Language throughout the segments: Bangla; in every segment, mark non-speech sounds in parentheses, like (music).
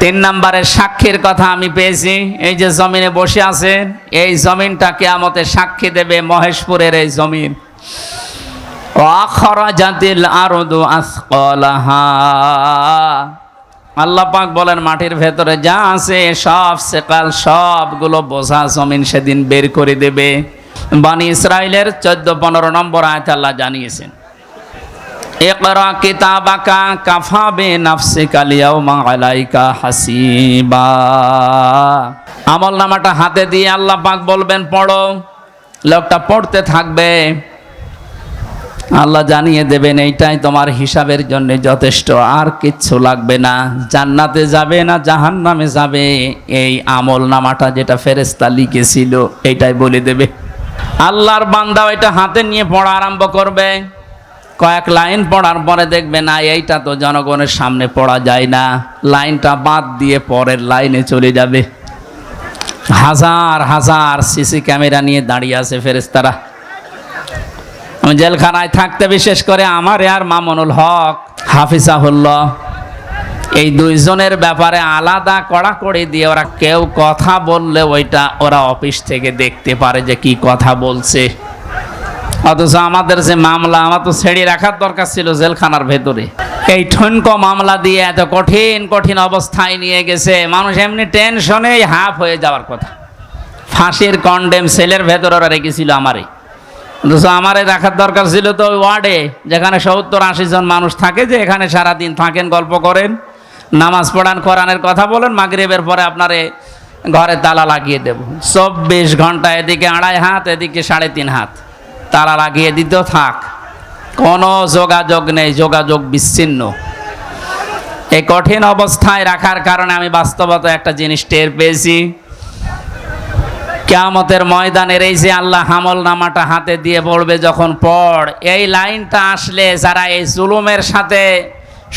তিন নম্বরের সাক্ষীর কথা আমি পেয়েছি। এই যে জমিনে বসে আছেন, এই জমিনটা কেয়ামতে সাক্ষী দেবে মহেশপুরের এই জমিন। জাতিল আরদু আসকলাহা। আল্লাহ পাক বলেন, মাটির ভেতরে যা আছে, সব সেকাল, সবগুলো বোঝা জমিন সেদিন বের করে দেবে। বানি ইসরায়েলের চোদ্দ পনেরো নম্বর আয়ত আল্লাহ জানিয়েছেন। কিতাবাকা কাফা বে নাফসিকা লিয়াউমা আলাইকা হাসিবা। আমল নামাটা হাতে দিয়ে আল্লাহ পাক বলবেন, পড়ো। লোকটা পড়তে থাকবে। আল্লাহ জানিয়ে দেবেন, এইটাই তোমার হিসাবের জন্য যথেষ্ট। আর কিচ্ছু লাগবে না। জান্নাতে যাবে না, জাহান্নামে যাবে। এই আমল নামাটা যেটা ফেরেস্তা লিখেছিল, এইটাই বলে দেবে। আল্লাহর বান্দা এটা হাতে নিয়ে পড়া আরম্ভ করবে। কয়েক লাইন পড়ার পরে দেখবে, না, এইটা তো জনগণের সামনে পড়া যায় না। লাইনটা বাদ দিয়ে পরের লাইনে চলে যাবে। হাজার হাজার সিসি ক্যামেরা নিয়ে দাঁড়িয়ে আছে ফেরেস্তারা আমি জেলখানায় থাকতে বিশেষ করে আমার আর মামুনুল হক, হাফিজাহুল্লাহ, এই দুইজনের ব্যাপারে আলাদা কড়াকড়ি দিয়ে ওরা কেউ কথা বললে ওইটা ওরা অফিস থেকে দেখতে পারে যে কি কথা বলছে। অথচ আমাদের যে মামলা, আমার তো ছেড়ে রাখার দরকার ছিল জেলখানার ভেতরে। এই ঠনকো মামলা দিয়ে এত কঠিন কঠিন অবস্থায় নিয়ে গেছে, মানুষ এমনি টেনশনে হাফ হয়ে যাওয়ার কথা। ফাঁসির কন্ডেম সেলের ভেতরে ওরা রেখেছিল আমারে। অথচ আমারে রাখার দরকার ছিল তো ওই ওয়ার্ডে, যেখানে সত্তর আশি জন মানুষ থাকে, যে এখানে সারাদিন থাকেন, গল্প করেন, নামাজ পড়ান, কোরআনের কথা বলেন, মাগরিবের পরে আপনারে ঘরে তালা লাগিয়ে দেব। চব্বিশ ঘণ্টা এদিকে আড়াই হাত, এদিকে সাড়ে তিন হাত। তালা লাগিয়ে দিতেও থাক। কোনো যোগাযোগ নেই, যোগাযোগ বিচ্ছিন্ন। এই কঠিন অবস্থায় রাখার কারণে আমি বাস্তবতা একটা জিনিস টের পেয়েছি। কেয়ামতের ময়দানের এই যে আল্লাহ হামল নামাটা হাতে দিয়ে পড়বে যখন পড়, এই লাইনটা আসলে যারা এই জুলুমের সাথে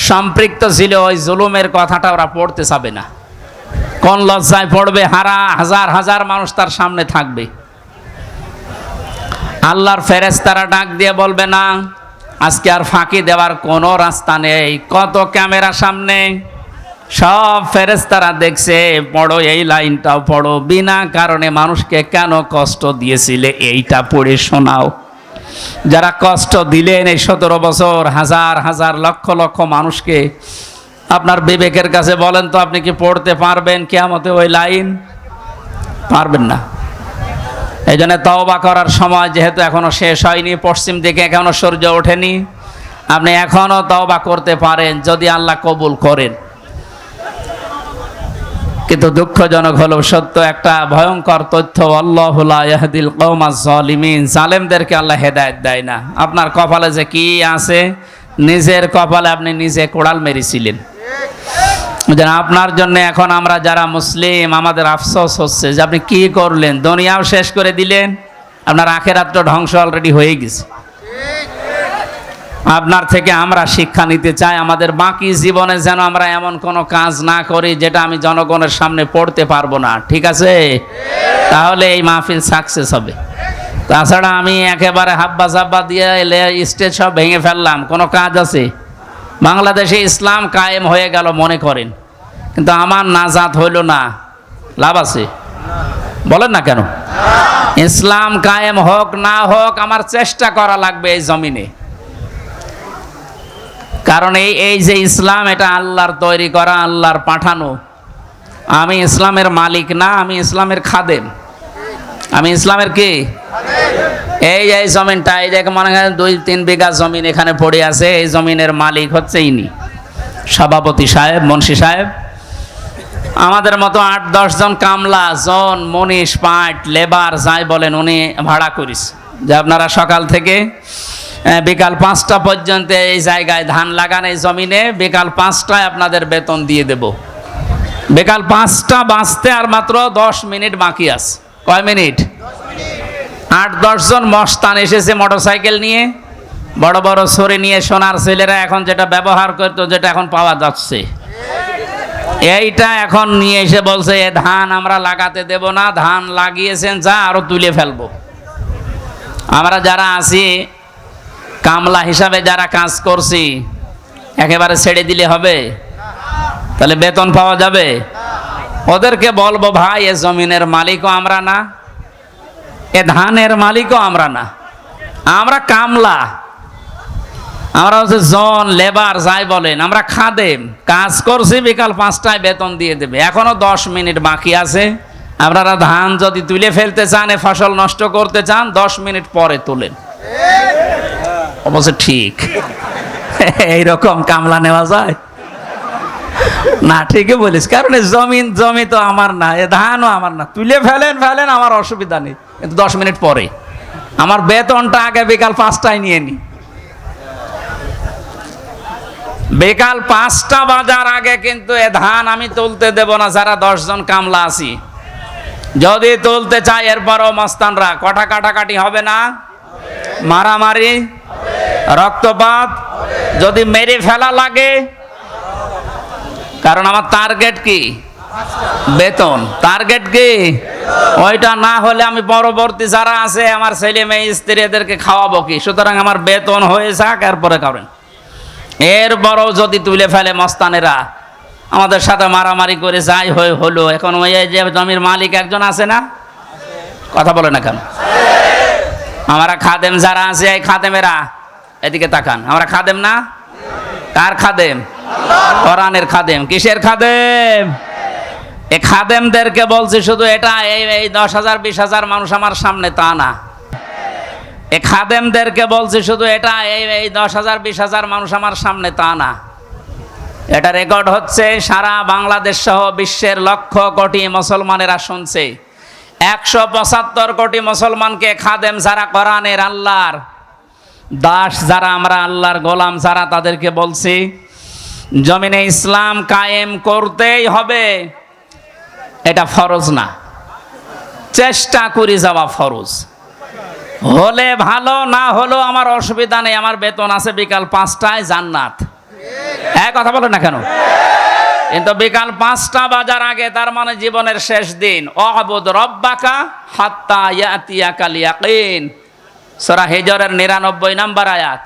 সম্পৃক্ত ছিল, ওই জুলুমের কথাটা ওরা পড়তে চাবে না। কোন লজ্জায় পড়বে? হারা, হাজার হাজার মানুষ তার সামনে থাকবে। আল্লাহর ফেরেস্তারা ডাক দিয়ে বলবে না, আজকে আর ফাঁকি দেওয়ার কোনো রাস্তা নেই। কত ক্যামেরা সামনে? সব ফেরেস্তারা দেখছে, পড়ো এই লাইনটাও পড়ো, বিনা কারণে মানুষকে কেন কষ্ট দিয়েছিলে এইটা পড়ে শোনাও। যারা কষ্ট দিলেন এই সতেরো বছর, হাজার হাজার, লক্ষ লক্ষ মানুষকে, আপনার বিবেকের কাছে বলেন তো, আপনি কি পড়তে পারবেন? কেমতে ওই লাইন? পারবেন না। এই জন্য তওবা করার সময় যেহেতু এখনও শেষ হয়নি, পশ্চিম দিকে এখনও সূর্য ওঠেনি, আপনি এখনও তওবা করতে পারেন যদি আল্লাহ কবুল করেন। কিন্তু দুঃখজনক হলো সত্য, একটা ভয়ঙ্কর তথ্য আল্লাহুল কৌমা জলিমিন জালেমদেরকে আল্লাহ হেদায়ত দেয় না। আপনার কপালে যে কি আছে, নিজের কপালে আপনি নিজে কোড়াল মেরেছিলেন। যেন আপনার জন্য এখন আমরা যারা মুসলিম, আমাদের আফসোস হচ্ছে যে আপনি কি করলেন? দুনিয়াও শেষ করে দিলেন, আপনার আখেরাত তো ধ্বংস অলরেডি হয়ে গেছে। আপনার থেকে আমরা শিক্ষা নিতে চাই, আমাদের বাকি জীবনে যেন আমরা এমন কোনো কাজ না করি যেটা আমি জনগণের সামনে পড়তে পারব না। ঠিক আছে? তাহলে এই মাহফিল সাকসেস হবে। তাছাড়া আমি একেবারে হাব্বা সাব্বা দিয়ে এলে স্টেজ সব ভেঙে ফেললাম, কোনো কাজ আছে? বাংলাদেশে ইসলাম কায়েম হয়ে গেল মনে করেন। কিন্তু আমার নাজাত হইল না। লাভ আছে? বলেন না কেন? ইসলাম কায়েম হোক না হোক, আমার চেষ্টা করা লাগবে এই জমিনে। কারণ এই এই যে ইসলাম, এটা আল্লাহর তৈরি করা, আল্লাহর পাঠানো। আমি ইসলামের মালিক না, আমি ইসলামের খাদেম। আমি ইসলামের কি? এই এই জমিনটা, এই দেখে মনে হয় দুই, তিন বিঘা জমিন এখানে পড়ে আছে, এই জমিনের মালিক হচ্ছে ইনি। সভাপতি সাহেব, মুন্সি সাহেব। আমাদের মতো আট দশজন কামলা, জন, মনীষ, পাট, লেবার, যাই বলেন, উনি ভাড়া করিস। যে আপনারা সকাল থেকে বিকাল পাঁচটা পর্যন্ত এই জায়গায় ধান লাগান এই জমিনে, বিকাল পাঁচটায় আপনাদের বেতন দিয়ে দেব। বিকাল পাঁচটা বাঁচতে আর মাত্র দশ মিনিট বাকি আছে। কয় মিনিট? আট দশজন মস্তান এসেছে মোটরসাইকেল নিয়ে, বড় বড় সরে নিয়ে সোনার ছেলেরা এখন যেটা ব্যবহার করতো, যেটা এখন পাওয়া যাচ্ছে। এইটা এখন নিয়ে এসে বলছে, এ ধান আমরা লাগাতে দেব না, ধান লাগিয়েছেন যা, আরও তুলে ফেলব। আমরা যারা আছি, কামলা হিসাবে যারা কাজ করছি, একেবারে ছেড়ে দিলে হবে? তাহলে বেতন পাওয়া যাবে? ওদেরকে বলব, ভাই, এ জমিনের মালিকও আমরা না, এ ধানের মালিকও আমরা না। আমরা কামলা আমরা হচ্ছে জন, লেবার, যাই বলেন, আমরা খাদেম। কাজ করছি, বিকাল পাঁচটায় বেতন দিয়ে দেবে। এখনও দশ মিনিট বাকি আছে। আপনারা ধান যদি তুলে ফেলতে চান, এ ফসল নষ্ট করতে চান, দশ মিনিট পরে তোলেন। অবশ্য ঠিক। (laughs) এইরকম কামলা নেওয়া যায়? না, ঠিকই বলিস। কারণ জমিন, জমি তো আমার না, এ ধানও আমার না। তুলে ফেলেন ফেলেন, আমার অসুবিধা নেই। কিন্তু দশ মিনিট পরে। আমার বেতনটা আগে বিকাল পাঁচটায় নিয়ে নি। বিকাল পাঁচটা বাজার আগে কিন্তু এ ধান আমি তুলতে দেব না, যারা দশজন কামলা আছি। যদি তুলতে চাই, এরপরও মস্তানরা কটা কাটাকাটি হবে না? মারামারি? রক্তপাত? যদি মেরে ফেলা লাগে? কারণ আমার টার্গেট কি? বেতন। টার্গেট কি? ওইটা না হলে আমি পরবর্তী যারা আছে, আমার ছেলে মেয়ে স্ত্রী এদেরকে খাওয়াবো কি? সুতরাং আমার বেতন হয়ে যাক, এরপরে করেন এরপরও যদি তুলে ফেলে মস্তানেরা, আমাদের সাথে মারামারি করে যাই হয়ে হলো। এখন ওই যে জমির মালিক একজন আছে না? কথা বলে না কেন? আমরা খাদেম যারা আছে, এই খাদেমেরা, এদিকে তাকান। আমরা খাদেম না? কার খাদেম? কোরআনের খাদেম। কিসের খাদেম? এ খাদেমদেরকে বলছি শুধু এটা, এই দশ হাজার, বিশ হাজার মানুষ আমার সামনে তা না। এ খাদেমদেরকে বলছি, শুধু এটা, এই এই দশ হাজার, বিশ হাজার মানুষ আমার সামনে তা না। এটা রেকর্ড হচ্ছে, সারা বাংলাদেশ সহ বিশ্বের লক্ষ কোটি মুসলমানেরা শুনছে। একশো পঁচাত্তর কোটি মুসলমানকে খাদেম যারা কোরআনের আল্লাহর, দাস যারা আমরা আল্লাহর গোলাম যারা তাদেরকে বলছি, জমিনে ইসলাম কায়েম করতেই হবে। এটা ফরজ না। চেষ্টা করে যাওয়া ফরজ। হলে ভালো, না হলেও আমার অসুবিধা নেই, আমার বেতন আছে বিকাল পাঁচটায় জান্নাত। হ্যাঁ কথা বলো না কেন? কিন্তু বিকাল পাঁচটা বাজার আগে, তার মানে জীবনের শেষ দিন। অহবুদ রব্বাকা হাত্তা ইয়াতিয়া কালিয়াকিন সরা হেজরের নিরানব্বই নাম্বার আয়াত।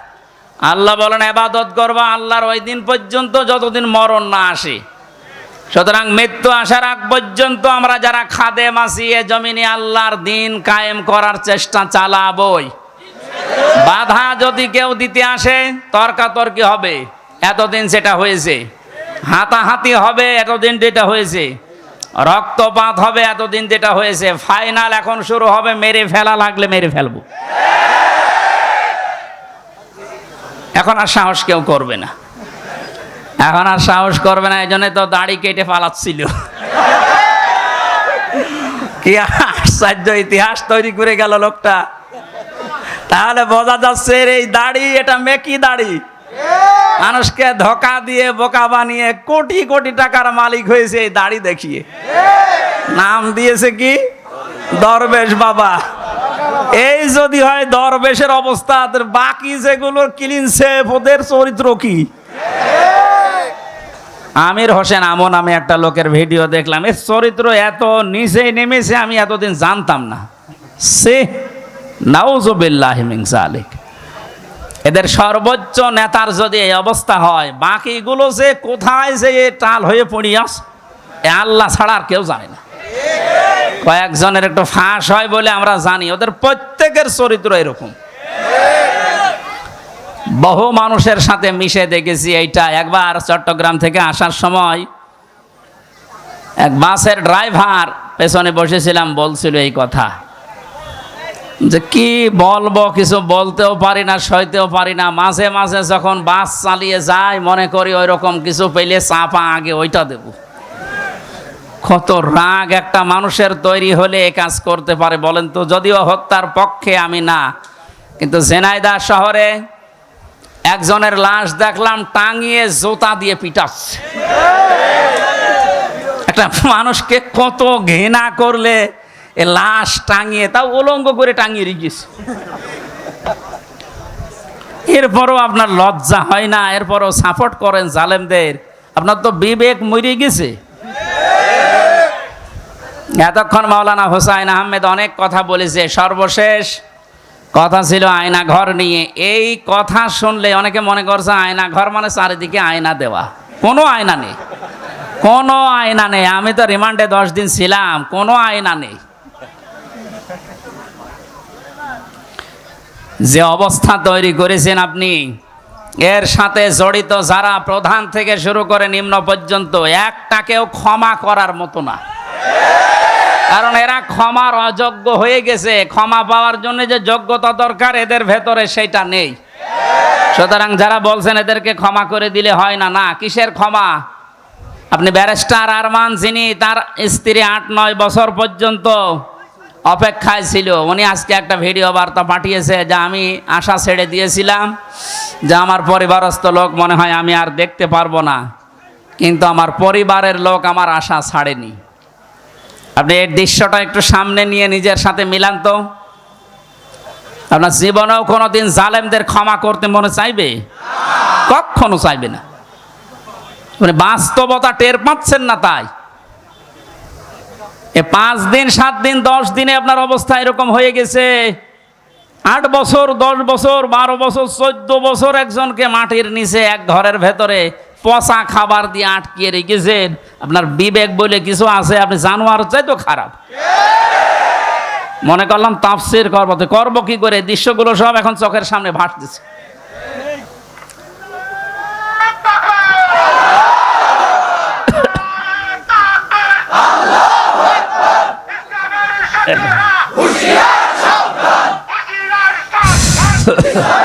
আল্লাহ বলেন, এবাদত করবা আল্লাহর ওই দিন পর্যন্ত, যতদিন মরণ না আসে। সুতরাং মৃত্যু আসার আগ পর্যন্ত আমরা যারা খাদে মাসিয়ে জমিনে আল্লাহর দিন কায়েম করার চেষ্টা চালাবই। বাধা যদি কেউ দিতে আসে, তর্কাতর্কি হবে। এতদিন সেটা হয়েছে। হাতাহাতি হবে, এতদিন যেটা হয়েছে। রক্তপাত হবে, এতদিন যেটা হয়েছে। ফাইনাল এখন শুরু হবে, মেরে ফেলা লাগলে মেরে ফেলব। এখন আর সাহস কেউ করবে না। এখন আর সাহস করবে না এই জন্য তো দাড়ি কেটে পালাচ্ছিল কি আশ্চর্য ইতিহাস তৈরি করে গেল লোকটা। তাহলে বোঝা যাচ্ছে এই দাড়ি, এটা মেকি দাড়ি। মানুষকে ধোকা দিয়ে বোকা বানিয়ে কোটি কোটি টাকার মালিক হয়েছে এই দাড়ি দেখিয়ে। নাম দিয়েছে কি? দরবেশ বাবা। এই যদি হয় দরবেশের অবস্থা বাকি যেগুলো ক্লিন সেফ ওদের চরিত্র কি? আমির হোসেন আমন আমি একটা লোকের ভিডিও দেখলাম। এর চরিত্র এত নিচে নেমেছে আমি এতদিন জানতাম না। সে নাউজবিল্লাহ আলিক এদের সর্বোচ্চ নেতার যদি এই অবস্থা হয়, বাকিগুলো যে কোথায় যে টাল হয়ে পড়িয়াস এ আল্লাহ ছাড়া আর কেউ জানে না। কয়েকজনের একটু ফাঁস হয় বলে আমরা জানি, ওদের প্রত্যেকের চরিত্র এরকম। বহু মানুষের সাথে মিশে দেখেছি এইটা। একবার চট্টগ্রাম থেকে আসার সময় এক বাসের ড্রাইভার পেছনে বসেছিলাম, বলছিল এই কথা। যে কি বলব, কিছু বলতেও পারি না, সইতেও পারি না। মাঝে মাঝে যখন বাস চালিয়ে যায়, মনে করি ওই রকম কিছু পেলে চাপা আগে ওইটা দেব। কত রাগ একটা মানুষের তৈরি হলে এ কাজ করতে পারে বলেন তো? যদিও হত্যার পক্ষে আমি না, কিন্তু জেনাইদা শহরে একজনের লাশ দেখলাম টাঙিয়ে জোতা দিয়ে পিটাচ্ছে। একটা মানুষকে কত ঘৃণা করলে এ লাশ টাঙিয়ে, তাও উলঙ্গ করে টাঙিয়ে রেখেছে। এরপরও আপনার লজ্জা হয় না, এরপরও সাপোর্ট করেন জালেমদের। আপনার তো বিবেক মরে গেছে। এতক্ষণ মাওলানা হোসাইন আহমেদ অনেক কথা বলেছে, সর্বশেষ কথা ছিল আয়না ঘর নিয়ে। এই কথা শুনলে অনেকে মনে করছে আয়না ঘর মানে চারিদিকে আয়না দেওয়া। কোনো আয়না নেই। কোনো আয়না নেই। আমি তো রিমান্ডে দশ দিন ছিলাম, কোনো আয়না নেই। যে অবস্থা তৈরি করেছেন আপনি, এর সাথে জড়িত যারা প্রধান থেকে শুরু করে নিম্ন পর্যন্ত, একটাকেও ক্ষমা করার মতো না। কারণ এরা ক্ষমার অযোগ্য হয়ে গেছে। ক্ষমা পাওয়ার জন্য যে যোগ্যতা দরকার, এদের ভেতরে সেটা নেই। সুতরাং যারা বলছেন এদেরকে ক্ষমা করে দিলে হয় না না, কিসের ক্ষমা? আপনি ব্যারিস্টার আরমান যিনি, তার স্ত্রী আট, নয় বছর পর্যন্ত অপেক্ষায় ছিল। উনি আজকে একটা ভিডিও বার্তা পাঠিয়েছে যে আমি আশা ছেড়ে দিয়েছিলাম, যে আমার পরিবারস্থ লোক মনে হয় আমি আর দেখতে পারব না। কিন্তু আমার পরিবারের লোক আমার আশা ছাড়েনি। আপনি এই দৃশ্যটা একটু সামনে নিয়ে নিজের সাথে মিলান তো। আপনার জীবনেও কোনোদিন জালেমদের ক্ষমা করতে মনে চাইবে? কখনো চাইবে না। মানে বাস্তবতা টের পাচ্ছেন না তাই। এ পাঁচ দিন, সাত দিন, দশ দিনে আপনার অবস্থা এরকম হয়ে গেছে। আট বছর, দশ বছর, বারো বছর, চোদ্দ বছর একজনকে মাটির নিচে এক ঘরের ভেতরে পচা খাবার দিয়ে আটকিয়ে রেখেছেন। আপনার বিবেক বলে কিছু আছে আপনি জানোয়ার চাই তো খারাপ। মনে করলাম তাফসির করব তো করব কি করে? দৃশ্যগুলো সব এখন চোখের সামনে ভাসতেছে। (laughs)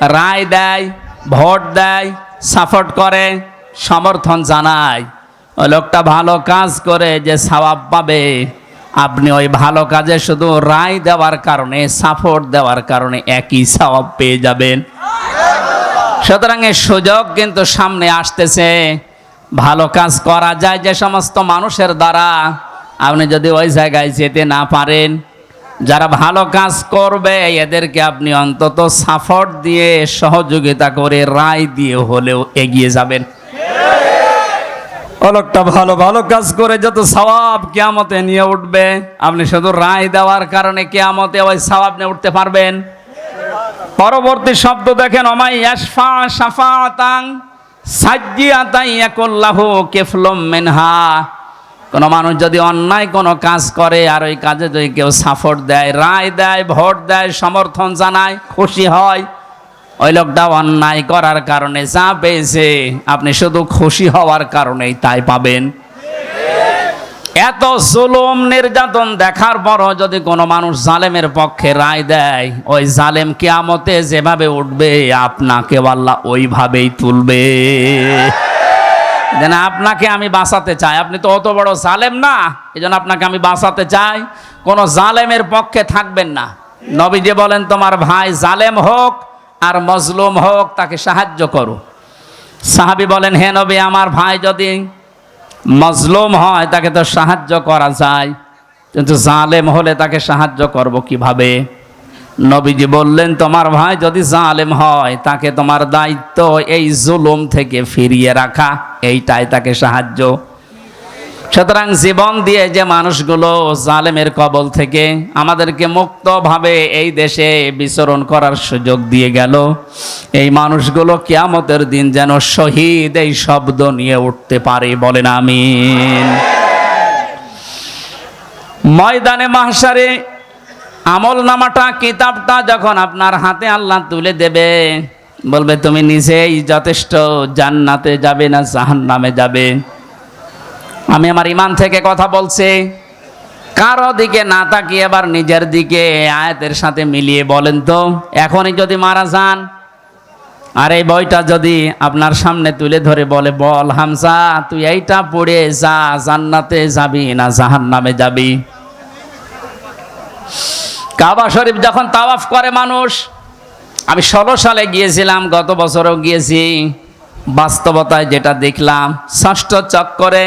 রায় দেয়, ভোট দেয়, সাপোর্ট করে, সমর্থন জানায়। ওই লোকটা ভালো কাজ করে যে সওয়াব পাবে। আপনি ওই ভালো কাজে শুধু রায় দেওয়ার কারণে, সাপোর্ট দেওয়ার কারণে একই সওয়াব পেয়ে যাবেন। সুতরাং এই সুযোগ কিন্তু সামনে আসতেছে। ভালো কাজ করা যায় যে সমস্ত মানুষের দ্বারা। আপনি যদি ওই জায়গায় যেতে না পারেন যারা ভালো কাজ করবে, এদেরকে আপনি অন্তত সাপোর্ট দিয়ে, সহযোগিতা করে, রায় দিয়ে হলেও এগিয়ে যাবেন। লোকটা ভালো ভালো কাজ করে, যত সওয়াব কেয়ামতে নিয়ে উঠবে, আপনি শুধু রায় দেওয়ার কারণে কেয়ামতে ওই সওয়াব নিয়ে উঠতে পারবেন। পরবর্তী শব্দ দেখেন অমাই ইয়াসফা সাফাতাং সাজ্জিয়াতাই ইয়াকুল্লাহু কেফলম মিনহা। কোনো মানুষ যদি অন্যায় কোনো কাজ করে আর ওই কাজে যদি কেউ সাপোর্ট দেয়, রায় দেয়, ভোট দেয়, সমর্থন জানায়, খুশি হয়, ওই লোকটা অন্যায় করার কারণে যা পেয়েছে, আপনি শুধু খুশি হওয়ার কারণেই তাই পাবেন। এত জুলুম, নির্যাতন দেখার পরও যদি কোনো মানুষ জালেমের পক্ষে রায় দেয়, ওই জালেম কেয়ামতে যেভাবে উঠবে আপনাকে আল্লাহ ওইভাবেই তুলবে। যেন আপনাকে আমি বাঁচাতে চাই। আপনি তো অত বড় জালেম না এই জন্য আপনাকে আমি বাঁচাতে চাই। কোনো জালেমের পক্ষে থাকবেন না। নবীজি বলেন, তোমার ভাই জালেম হোক আর মজলুম হোক, তাকে সাহায্য করো। সাহাবি বলেন, হে নবী, আমার ভাই যদি মজলুম হয়, তাকে তো সাহায্য করা যায়। কিন্তু জালেম হলে তাকে সাহায্য করব কীভাবে? নবীজি বললেন, তোমার ভাই যদি জালেম হয়, তাকে তোমার দায়িত্ব এই জুলুম থেকে ফিরিয়ে রাখা, এইটাই তাকে সাহায্য। সুতরাং জীবন দিয়ে যে মানুষগুলো জালেমের কবল থেকে আমাদেরকে মুক্তভাবে এই দেশে বিচরণ করার সুযোগ দিয়ে গেল, এই মানুষগুলো কেয়ামতের দিন যেন শহীদ এই শব্দ নিয়ে উঠতে পারে বলেন আমিন। ময়দানে মাহসারে আমল নামাটা, কিতাবটা যখন আপনার হাতে আল্লাহ তুলে দেবে, বলবে, তুমি নিজেই যথেষ্ট, জান্নাতে যাবে না জাহান্নামে যাবে। আমি আমার ইমান থেকে কথা বলছি। কারও দিকে না তাকিয়ে এবার নিজের দিকে আয়াতের সাথে মিলিয়ে বলেন তো, এখনই যদি মারা যান। আর এই বইটা যদি আপনার সামনে তুলে ধরে বলে, বল হামসা তুই এইটা পড়ে যা, জান্নাতে যাবি না জাহান নামে যাবি। কাবা শরীফ যখন তাওয়াফ করে মানুষ, আমি ষোলো সালে গিয়েছিলাম, গত বছরও গিয়েছি। বাস্তবতায় যেটা দেখলাম, ষষ্ঠ চক্করে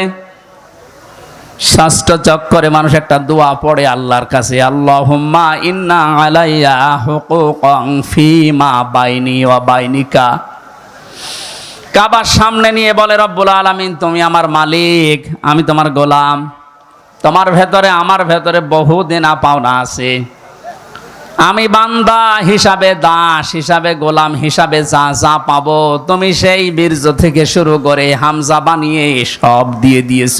ষষ্ঠ চক্করে মানুষ একটা দোয়া পড়ে আল্লাহর কাছে, আল্লাহুম্মা ইন্না আলাইয়া হুকুকং ফিমা বাইনি ওয়া বাইনিকা। কাবার সামনে নিয়ে বলে, রব্বুল আলামিন, তুমি আমার মালিক, আমি তোমার গোলাম। তোমার ভেতরে, আমার ভেতরে বহু দিন পাওনা আছে। আমি বান্দা হিসাবে দাস হিসাবে গোলাম হিসাবে যা যা পাবো, তুমি সেই বীর্য থেকে শুরু করে হামজা বানিয়ে সব দিয়ে দিয়েছ।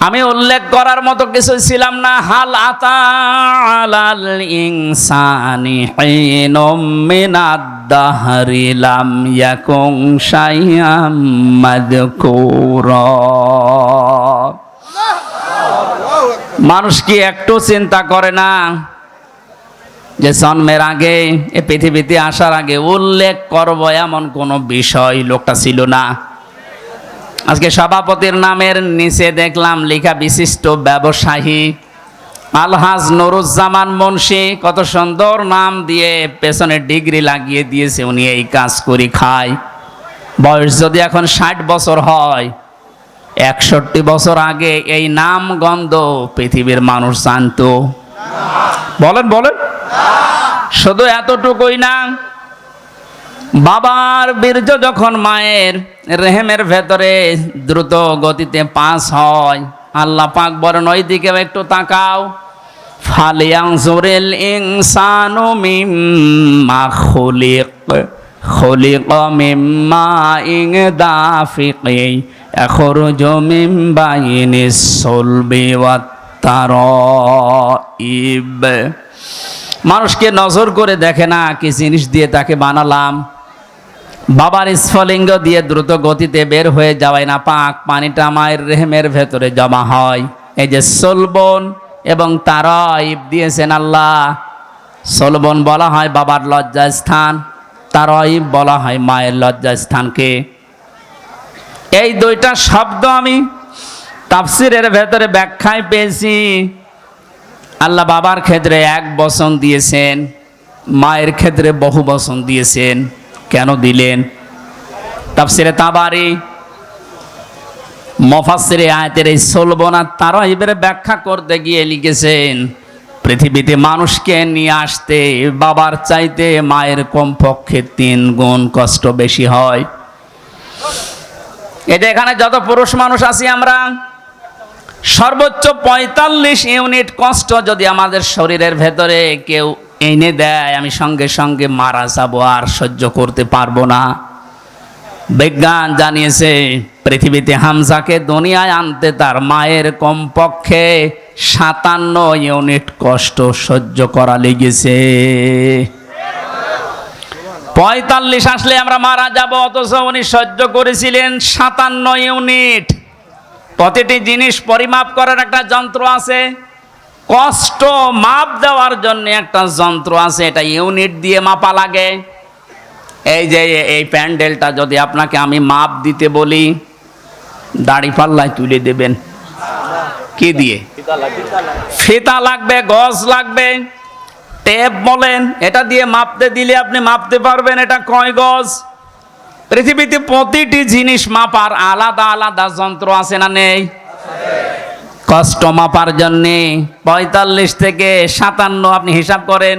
আমি উল্লেখ করার মতো কিছু ছিলাম না। হাল শাইয়াম মাযকুরা। মানুষ কি একটু চিন্তা করে না? যে জন্মের আগে, এ পৃথিবীতে আসার আগে উল্লেখ করব এমন কোনো বিষয়, লোকটা ছিল না। আজকে সভাপতির নামের নিচে দেখলাম লেখা বিশিষ্ট ব্যবসায়ী আলহাজ নুরুজ্জামান মুন্সি, কত সুন্দর নাম দিয়ে পেছনে ডিগ্রি লাগিয়ে দিয়েছে, উনি এই কাজ করি খায়। বয়স যদি এখন ষাট বছর হয় একষট্টি বছর আগে এই নাম গন্ধ পৃথিবীর মানুষ জানতো। বলেন বলেন। শুধু এতটুকুই না, বাবার বীর্য যখন মায়ের রেহেমের ভেতরে দ্রুত গতিতে পাস হয়, আল্লাহ পাক বলেন ওই দিকেও একটু তাকাও। ফালিয়াংজুরিল ইনসানু মিম্মা খুলিক। মিম্মা ইং দাফিকি এখরুজু মিন বাইনিস সুলবি ওয়াত তারাইব মানুষকে নজর করে দেখে না কি জিনিস দিয়ে তাকে বানালাম। বাবার স্ফলিঙ্গ দিয়ে দ্রুত গতিতে বের হয়ে যাওয়ায় না পাক পানিটা মায়ের রেহেমের ভেতরে জমা হয়। এই যে সলবন এবং তারাইব দিয়েছেন আল্লাহ। সলবন বলা হয় বাবার লজ্জা স্থান তারাইব বলা হয় মায়ের লজ্জা স্থানকে। এই দুইটা শব্দ আমি তাফসিরের ভেতরে ব্যাখ্যায় পেয়েছি। আল্লাহ বাবার ক্ষেত্রে এক বসন দিয়েছেন, মায়ের ক্ষেত্রে বহু বসন দিয়েছেন, কেন দিলেন? তাফসিরে তাবারি মফাসিরে আয়তের এই সলবনা তারা এবারে ব্যাখ্যা করতে গিয়ে লিখেছেন পৃথিবীতে মানুষকে নিয়ে আসতে বাবার চাইতে মায়ের কমপক্ষে তিন গুণ কষ্ট বেশি হয়। এটা এখানে যত পুরুষ মানুষ আছি আমরা, সর্বোচ্চ পঁয়তাল্লিশ ইউনিট কষ্ট যদি আমাদের শরীরের ভেতরে কেউ এনে দেয়, আমি সঙ্গে সঙ্গে মারা যাব আর সহ্য করতে পারব না। বিজ্ঞান জানিয়েছে, পৃথিবীতে হামজাকে দুনিয়ায় আনতে তার মায়ের কমপক্ষে সাতান্ন ইউনিট কষ্ট সহ্য করা লেগেছে। পঁয়তাল্লিশ আসলে আমরা মারা যাব, অথচ উনি সহ্য করেছিলেন সাতান্ন ইউনিট। প্রতিটি জিনিস পরিমাপ করার একটা যন্ত্র আছে, কষ্ট মাপ দেওয়ার জন্য একটা যন্ত্র আছে, এটা ইউনিট দিয়ে মাপা লাগে। এই যে, এই প্যান্ডেলটা যদি আপনাকে আমি মাপ দিতে বলি, দাড়ি পাল্লায় তুলে দেবেন। কি দিয়ে? ফিতা লাগবে, গজ লাগবে, টেপ বলেন, এটা দিয়ে মাপতে দিলে আপনি মাপতে পারবেন, এটা কয় গজ? পৃথিবীতে প্রতিটি জিনিস মাপার আলাদা আলাদা যন্ত্র আছে না নেই? কষ্ট মাপার জন্যে পঁয়তাল্লিশ থেকে সাতান্ন আপনি হিসাব করেন।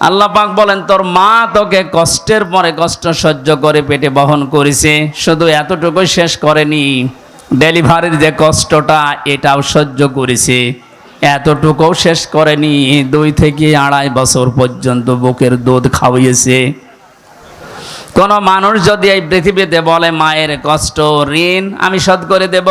আল্লাহ পাক বলেন, তোর মা তোকে কষ্টের পরে কষ্ট সহ্য করে পেটে বহন করেছে, শুধু এতটুকু শেষ করেনি। ডেলিভারির যে কষ্টটা, এটাও সহ্য করেছে। এতটুকুও শেষ করেনি। দুই থেকে আড়াই বছর পর্যন্ত বুকের দুধ খাওয়িয়েছে। কোনো মানুষ যদি এই পৃথিবীতে বলে, মায়ের কষ্ট, ঋণ আমি শোধ করে দেব।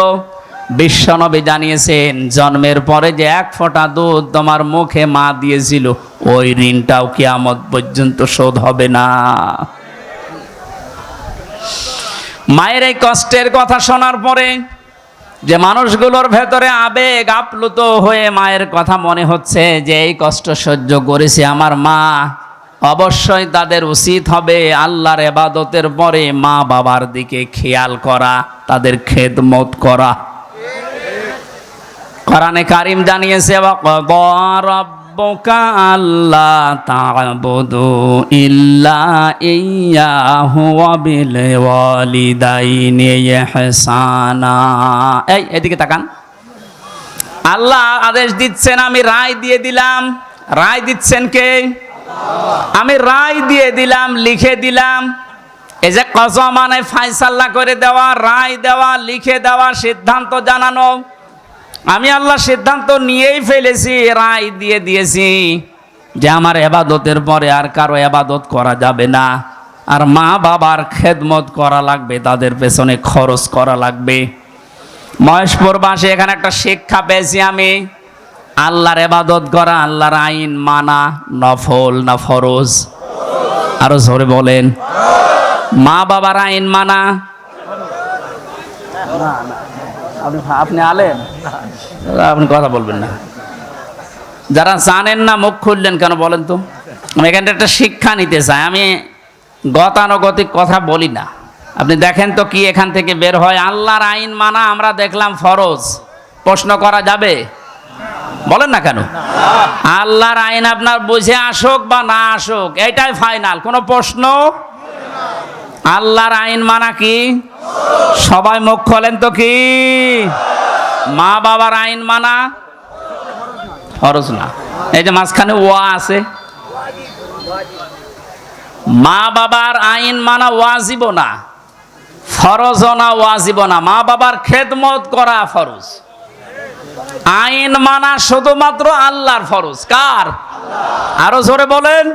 বিশ্বনবী জানিয়েছেন, জন্মের পরে যে এক ফোঁটা দুধ তোমার মুখে মা দিয়েছিল, ওই ঋণটাও কিয়ামত পর্যন্ত শোধ হবে না। মায়ের এই কষ্টের কথা শোনার পরে যে মানুষগুলোর ভেতরে আবেগ আপ্লুত হয়ে মায়ের কথা মনে হচ্ছে যে এই কষ্ট সহ্য করেছে আমার মা, অবশ্যই তাদের উচিত হবে আল্লাহর এবাদতের পরে মা বাবার দিকে খেয়াল করা, তাদের খেদমত করা। কোরআনে কারিম জানিয়েছে রব্বুকা আল্লাহ তা'বুদু ইল্লা ইয়্যাহু ওয়া বিল ওয়ালিদাইনি ইহসানা। এই, এদিকে তাকান। আল্লাহ আদেশ দিচ্ছেন, আমি রায় দিয়ে দিলাম। রায় দিচ্ছেন কে? আমি রায় দিয়ে দিলাম, লিখে দিলাম। এই যে কসম মানে ফাইসাল্লা করে দেওয়া, রায় দেওয়া, লিখে দেওয়া সিদ্ধান্ত জানানো। আমি আল্লাহ সিদ্ধান্ত নিয়েই ফেলেছি, রায় দিয়ে দিয়েছি যে আমার এবাদতের পরে আর কারও এবাদত করা যাবে না। আর মা বাবার খেদমত করা লাগবে, তাদের পেছনে খরচ করা লাগবে। মহেশপুর বাসে এখানে একটা শিক্ষা পেয়েছি আমি, আল্লাহর এবাদত করা, আল্লাহর আইন মানা নফল না ফরজ। আরও জোরে বলেন। মা বাবার আইন মানা? আপনি আপনি আলেন আপনি কথা বলবেন না। যারা জানেন না, মুখ খুললেন কেন বলেন তো? আমি এখানে একটা শিক্ষা নিতে চাই। আমি গতানুগতিক কথা বলি না। আপনি দেখেন তো কি এখান থেকে বের হয়। আল্লাহর আইন মানা আমরা দেখলাম ফরজ। প্রশ্ন করা যাবে? বলেন না কেন? আল্লাহর আইন আপনার বুঝে আসুক বা না আসুক, এটাই ফাইনাল কোনো প্রশ্ন আল্লাহর আইন মানা কি? সবাই মুখ খোলেন তো কি? মা বাবার আইন মানা? ফরজ না। এই যে মাঝখানে ওয়া আছে। মা বাবার আইন মানা ওয়াজিব না। ফরজ না ওয়াজিব না। মা বাবার খেদমত করা ফরজ। আইন মানা শুধুমাত্র আল্লাহর ফরজ, কার? আরও জোরে বলেন।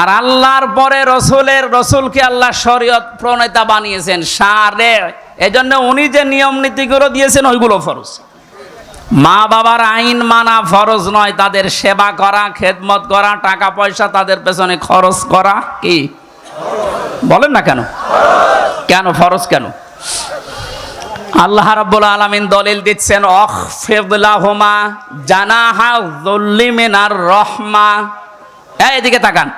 আর আল্লাহর পরে রসুলের, রসুলকে আল্লাহ শরীয়ত প্রণেতা বানিয়েছেন, সারে। এজন্য উনি যে নিয়ম নীতিগুলো দিয়েছেন, ওইগুলো ফরজ। মা বাবার আইন মানা ফরজ নয়, তাদের সেবা করা, খেদমত করা, টাকা পয়সা তাদের পেছনে খরচ করা, কি? বলেন না কেন? কেন ফরজ কেন? আল্লাহ রাব্বুল আলামিন দলিল দিচ্ছেন অখফিদলাহুমা জানাহা যুল্লিমিনার রহমা। এদিকে তাকান।